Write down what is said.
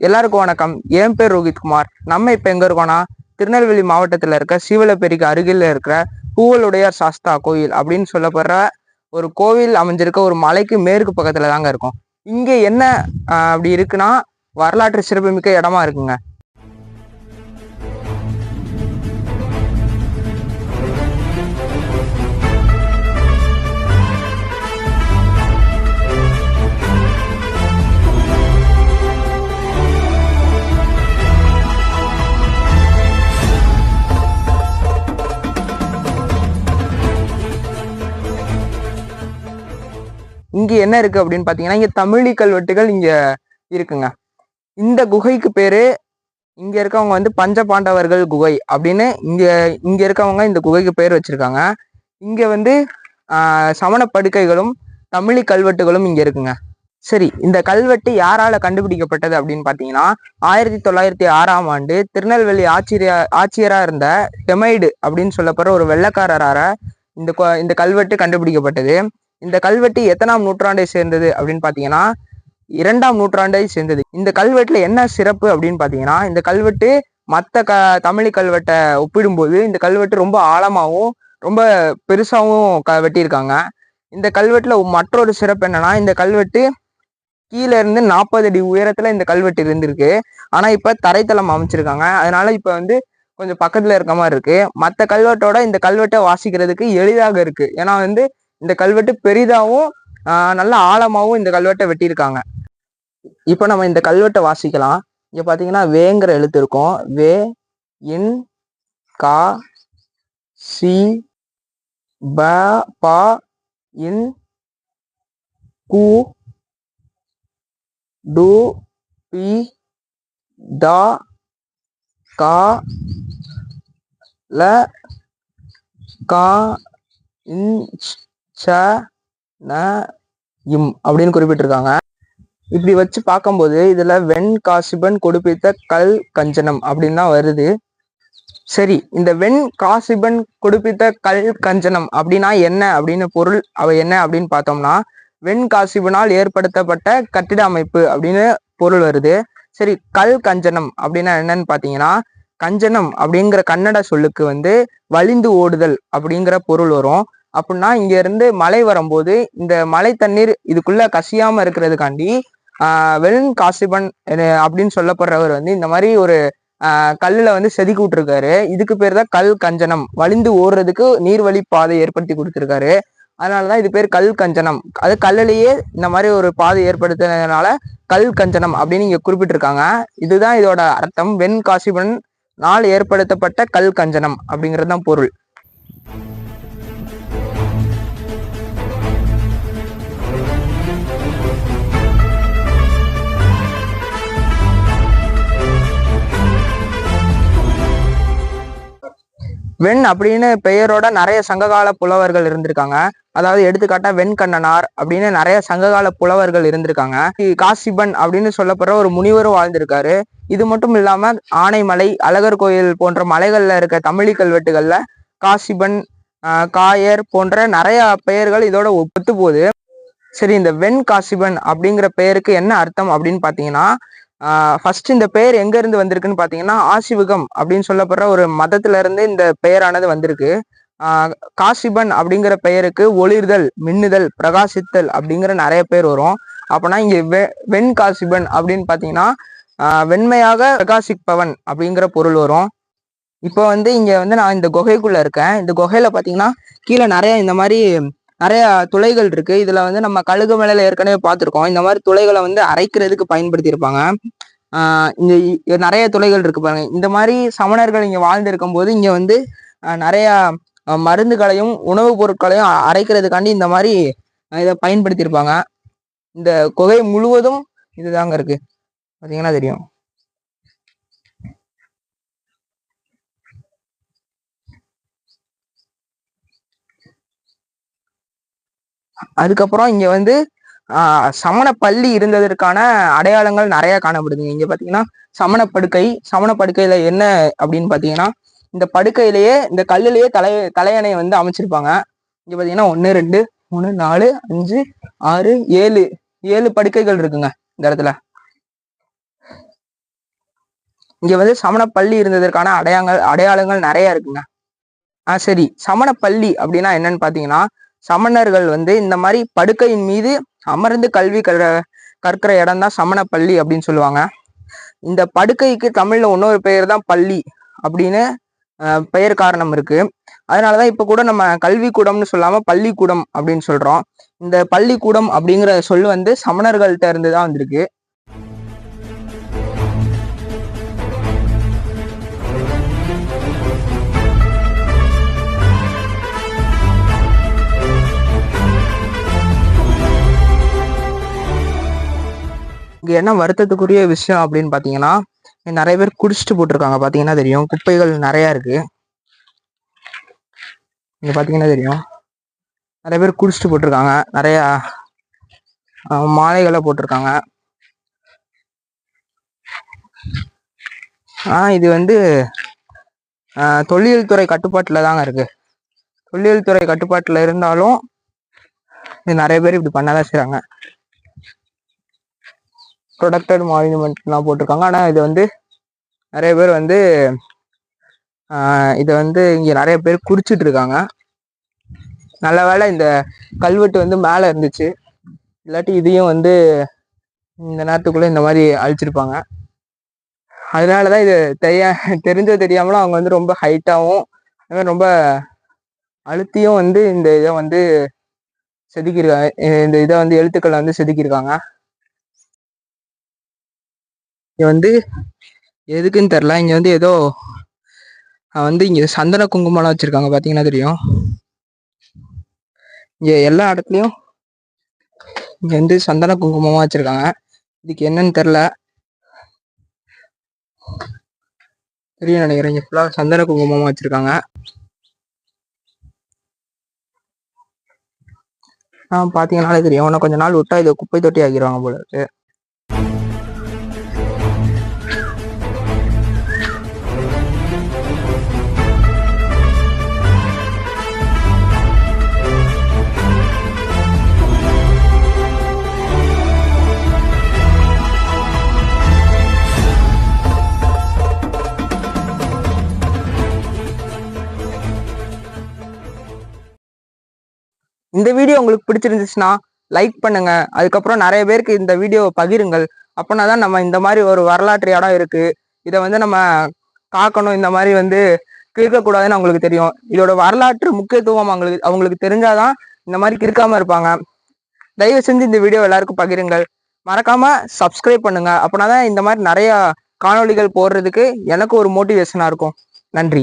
எல்லாருக்கும் வணக்கம். என் பேர் ரோஹித்குமார் நம்ம இப்போ எங்கே இருக்கோம்னா திருநெல்வேலி மாவட்டத்தில் இருக்க சீவலப்பேரிக்கு அருகில் இருக்கிற பூவலுடையார் சாஸ்தா கோயில் அப்படின்னு சொல்லப்படுற ஒரு கோவில் அமைஞ்சிருக்க ஒரு மலைக்கு மேற்கு பக்கத்தில் தாங்க இருக்கும். இங்கே என்ன அப்படி இருக்குன்னா வரலாற்று சிறப்புமிக்க இடமா இருக்குங்க. இங்கே என்ன இருக்குது அப்படின்னு பார்த்தீங்கன்னா இங்கே தமிழி கல்வெட்டுகள் இங்கே இருக்குங்க. இந்த குகைக்கு பேர் இங்கே இருக்கவங்க வந்து பஞ்ச பாண்டவர்கள் குகை அப்படின்னு இங்கே இங்கே இருக்கவங்க இந்த குகைக்கு பேர் வச்சுருக்காங்க. இங்கே வந்து சமண படுக்கைகளும் தமிழி கல்வெட்டுகளும் இங்கே இருக்குங்க. சரி இந்த கல்வெட்டு யாரால கண்டுபிடிக்கப்பட்டது அப்படின்னு பார்த்தீங்கன்னா ஆயிரத்தி தொள்ளாயிரத்தி ஆறாம் ஆண்டு திருநெல்வேலி ஆட்சியரா ஆட்சியரா இருந்த டெமைடு அப்படின்னு சொல்லப்படுற ஒரு வெள்ளக்காரரார இந்த இந்த கல்வெட்டு கண்டுபிடிக்கப்பட்டது. இந்த கல்வெட்டு எத்தனாம் நூற்றாண்டை சேர்ந்தது அப்படின்னு பார்த்தீங்கன்னா இரண்டாம் நூற்றாண்டை சேர்ந்தது. இந்த கல்வெட்டுல என்ன சிறப்பு அப்படின்னு பார்த்தீங்கன்னா இந்த கல்வெட்டு மற்ற க தமிழ் கல்வெட்டை ஒப்பிடும்போது இந்த கல்வெட்டு ரொம்ப ஆழமாகவும் ரொம்ப பெருசாகவும் க வெட்டியிருக்காங்க. இந்த கல்வெட்டில் மற்றொரு சிறப்பு என்னன்னா இந்த கல்வெட்டு கீழே இருந்து நாற்பது அடி உயரத்தில் இந்த கல்வெட்டு இருந்திருக்கு. ஆனால் இப்போ தரைத்தளம் அமைச்சிருக்காங்க. அதனால இப்போ வந்து கொஞ்சம் பக்கத்தில் இருக்க மாதிரி இருக்கு. மற்ற கல்வெட்டோட இந்த கல்வெட்டை வாசிக்கிறதுக்கு எளிதாக இருக்கு. ஏன்னா வந்து இந்த கல்வெட்டு பெரிதாகவும் நல்ல ஆழமாகவும் இந்த கல்வெட்டை வெட்டியிருக்காங்க. இப்போ நம்ம இந்த கல்வெட்டை வாசிக்கலாம். இங்கே பார்த்தீங்கன்னா வேங்கிற எழுத்து இருக்கும். வே இன் கா சி ப பா இன் கு டு பி தா கா ல கா இன் ச ந இம் அப்படின்னு குறிப்பிட்டிருக்காங்க. இப்படி வச்சு பார்க்கும்போது இதுல வெண் காசிபன் கொடுப்பித்த கல் கஞ்சனம் அப்படின்னு தான் வருது. சரி இந்த வெண் காசிபன் கொடுப்பித்த கல் கஞ்சனம் அப்படின்னா என்ன? அப்படின்னு பொருள் அவ என்ன அப்படின்னு பார்த்தோம்னா வெண் காசிபனால் ஏற்படுத்தப்பட்ட கட்டிட அமைப்பு அப்படின்னு பொருள் வருது. சரி கல் கஞ்சனம் அப்படின்னா என்னன்னு பார்த்தீங்கன்னா கஞ்சனம் அப்படிங்கிற கன்னட சொல்லுக்கு வந்து வலிந்து ஓடுதல் அப்படிங்கிற பொருள் வரும். அப்படின்னா இங்க இருந்து மழை வரும்போது இந்த மழை தண்ணீர் இதுக்குள்ள கசியாம இருக்கிறதுக்காண்டி ஆஹ் வெண் காசிபன் அப்படின்னு சொல்லப்படுறவர் வந்து இந்த மாதிரி ஒரு ஆஹ் கல்லுல வந்து செதுக்கி விட்டுருக்காரு. இதுக்கு பேர் தான் கல் கஞ்சனம். வலிந்து ஓடுறதுக்கு நீர்வழி பாதை ஏற்படுத்தி கொடுத்துருக்காரு. அதனாலதான் இது பேர் கல் கஞ்சனம். அது கல்லுலயே இந்த மாதிரி ஒரு பாதை ஏற்படுத்தினதுனால கல் கஞ்சனம் அப்படின்னு இங்க குறிப்பிட்டிருக்காங்க. இதுதான் இதோட அர்த்தம். வெண் காசிபன் நாள் ஏற்படுத்தப்பட்ட கல் கஞ்சனம் அப்படிங்கிறது தான் பொருள். வெண் அப்படின்னு பெயரோட நிறைய சங்ககால புலவர்கள் இருந்திருக்காங்க. அதாவது எடுத்துக்காட்டா வெண்கண்ணனார் அப்படின்னு நிறைய சங்ககால புலவர்கள் இருந்திருக்காங்க. இ- காசிபன் அப்படின்னு சொல்லப்படுற ஒரு முனிவரும் வாழ்ந்திருக்காரு. இது மட்டும் இல்லாம ஆனைமலை அழகர் கோயில் போன்ற மலைகள்ல இருக்க தமிழி கல்வெட்டுகள்ல காசிபன் காயர் போன்ற நிறைய பெயர்கள் இதோட ஒத்து போகுது சரி இந்த வெண் காசிபன் அப்படிங்கிற பெயருக்கு என்ன அர்த்தம் அப்படின்னு பாத்தீங்கன்னா ஃபர்ஸ்ட் இந்த பெயர் எங்க இருந்து வந்திருக்குன்னு பாத்தீங்கன்னா ஆசிவகம் அப்படின்னு சொல்லப்படுற ஒரு மதத்துல இருந்து இந்த பெயரானது வந்திருக்கு. காசிபன் அப்படிங்கிற பெயருக்கு ஒளிர்தல் மின்னுதல் பிரகாசித்தல் அப்படிங்கிற நிறைய பேர் வரும். அப்போனா இங்கே வெ வெண் காசிபன் அப்படின்னு பார்த்தீங்கன்னா வெண்மையாக பிரகாசிப்பவன் அப்படிங்கிற பொருள் வரும். இப்போ வந்து இங்கே வந்து நான் இந்த குகைக்குள்ளே இருக்கேன். இந்த குகையில் பார்த்தீங்கன்னா கீழே நிறைய இந்த மாதிரி நிறைய துளைகள் இருக்கு. இதுல வந்து நம்ம கழுகு மலையில ஏற்கனவே பார்த்துருக்கோம். இந்த மாதிரி துளைகளை வந்து அரைக்கிறதுக்கு பயன்படுத்தியிருப்பாங்க. இந்த நிறைய துளைகள் இருக்கு பாருங்க. இந்த மாதிரி சமணர்கள் இங்க வாழ்ந்து இருக்கும்போது இங்க வந்து நிறைய மருந்துகளையும் உணவுப் பொருட்களையும் அரைக்கிறதுக்காண்டி இந்த மாதிரி இதை பயன்படுத்தியிருப்பாங்க. இந்த குகை முழுவதும் இதுதாங்க இருக்கு. பார்த்தீங்கன்னா தெரியும். அதுக்கப்புறம் இங்க வந்து ஆஹ் சமண பள்ளி இருந்ததற்கான அடையாளங்கள் நிறைய காணப்படுதுங்க. இங்க பாத்தீங்கன்னா சமண படுக்கை சமண படுக்கையில என்ன அப்படின்னு பாத்தீங்கன்னா இந்த படுக்கையிலேயே இந்த கல்லுலயே தலை தலையணையை வந்து அமைச்சிருப்பாங்க. இங்க பாத்தீங்கன்னா ஒன்னு ரெண்டு மூணு நாலு அஞ்சு ஆறு ஏழு ஏழு படுக்கைகள் இருக்குங்க இந்த இடத்துல. இங்க வந்து சமண பள்ளி இருந்ததற்கான அடையாளங்கள் அடையாளங்கள் நிறைய இருக்குங்க. ஆ சரி. சமண பள்ளி அப்படின்னா என்னன்னு பாத்தீங்கன்னா சமணர்கள் வந்து இந்த மாதிரி படுக்கையின் மீது அமர்ந்து கல்வி கற கற்கிற இடம் தான் சமண பள்ளி அப்படின்னு சொல்லுவாங்க. இந்த படுக்கைக்கு தமிழ்ல இன்னொரு பெயர் தான் பள்ளி அப்படின்னு பெயர் காரணம் இருக்கு. அதனாலதான் இப்ப கூட நம்ம கல்விக்கூடம்னு சொல்லாம பள்ளிக்கூடம் அப்படின்னு சொல்றோம். இந்த பள்ளிக்கூடம் அப்படிங்கிற சொல் வந்து சமணர்கள்ட்ட இருந்து தான் வந்திருக்கு. என்ன வருத்தத்துக்குரிய விஷயம் அப்படின்னு பார்த்தீங்கன்னா நிறைய பேர் குடிச்சிட்டு போட்டிருக்காங்க. பார்த்தீங்கன்னா தெரியும். குப்பைகள் நிறைய இருக்கு. இங்க பார்த்தீங்கன்னா தெரியும். நிறைய பேர் குடிச்சிட்டு போட்டிருக்காங்க. நிறையா மாலைகளை போட்டிருக்காங்க. ஆஹ் இது வந்து ஆஹ், தொல்லியல் துறை கட்டுப்பாட்டில் தாங்க இருக்கு. தொல்லியல் துறை கட்டுப்பாட்டில் இருந்தாலும் இது நிறைய பேர் இப்படி பண்ணதான் செய்கிறாங்க ப்ரொடக்டட் மானுமெண்ட்லாம் போட்டிருக்காங்க. ஆனால் இது வந்து நிறைய பேர் வந்து இதை வந்து இங்கே நிறைய பேர் குறிச்சிட்டு இருக்காங்க நல்ல வேளை இந்த கல்வெட்டு வந்து மேலே இருந்துச்சு. இல்லாட்டி இதையும் வந்து இந்த நேரத்துக்குள்ளே இந்த மாதிரி அழிச்சிருப்பாங்க. அதனால தான் இது தெரிய தெரிஞ்சோ தெரியாமலும் அவங்க வந்து ரொம்ப ஹைட்டாகவும் ரொம்ப அழுத்தியும் வந்து இந்த இதை வந்து செதுக்கியிருக்காங்க இந்த இதை வந்து எழுத்துக்களை வந்து செதுக்கியிருக்காங்க இங்க வந்து எதுக்குன்னு தெரில இங்க வந்து ஏதோ வந்து இங்க சந்தன குங்குமம்லாம் வச்சிருக்காங்க. பாத்தீங்கன்னா தெரியும். இங்க எல்லா இடத்துலயும் இங்க வந்து சந்தன குங்குமமா வச்சிருக்காங்க. இதுக்கு என்னன்னு தெரில தெரியும் நினைக்கிறேன். இங்க ஃபுல்லா சந்தன குங்குமமா வச்சிருக்காங்க. ஆ பாத்தீங்கன்னாலே தெரியும். இன்னும் கொஞ்ச நாள் விட்டா இதை குப்பை தொட்டி ஆகிடுவாங்க போல இருக்கு. இந்த வீடியோ உங்களுக்கு பிடிச்சிருந்துச்சுன்னா லைக் பண்ணுங்க. அதுக்கப்புறம் நிறைய பேருக்கு இந்த வீடியோவை பகிருங்கள். அப்போனா தான் நம்ம இந்த மாதிரி ஒரு வரலாற்று இடம் இருக்கு. இதை வந்து நம்ம காக்கணும். இந்த மாதிரி வந்து கிறுக்கக்கூடாதுன்னு அவங்களுக்கு தெரியும். இதோட வரலாற்று முக்கியத்துவம் அவங்களுக்கு அவங்களுக்கு தெரிஞ்சாதான் இந்த மாதிரி கிறுக்காம இருப்பாங்க. தயவு செஞ்சு இந்த வீடியோ எல்லாருக்கும் பகிருங்கள். மறக்காம சப்ஸ்கிரைப் பண்ணுங்க. அப்படின்னா தான் இந்த மாதிரி நிறைய காணொளிகள் போடுறதுக்கு எனக்கு ஒரு மோட்டிவேஷனா இருக்கும். நன்றி.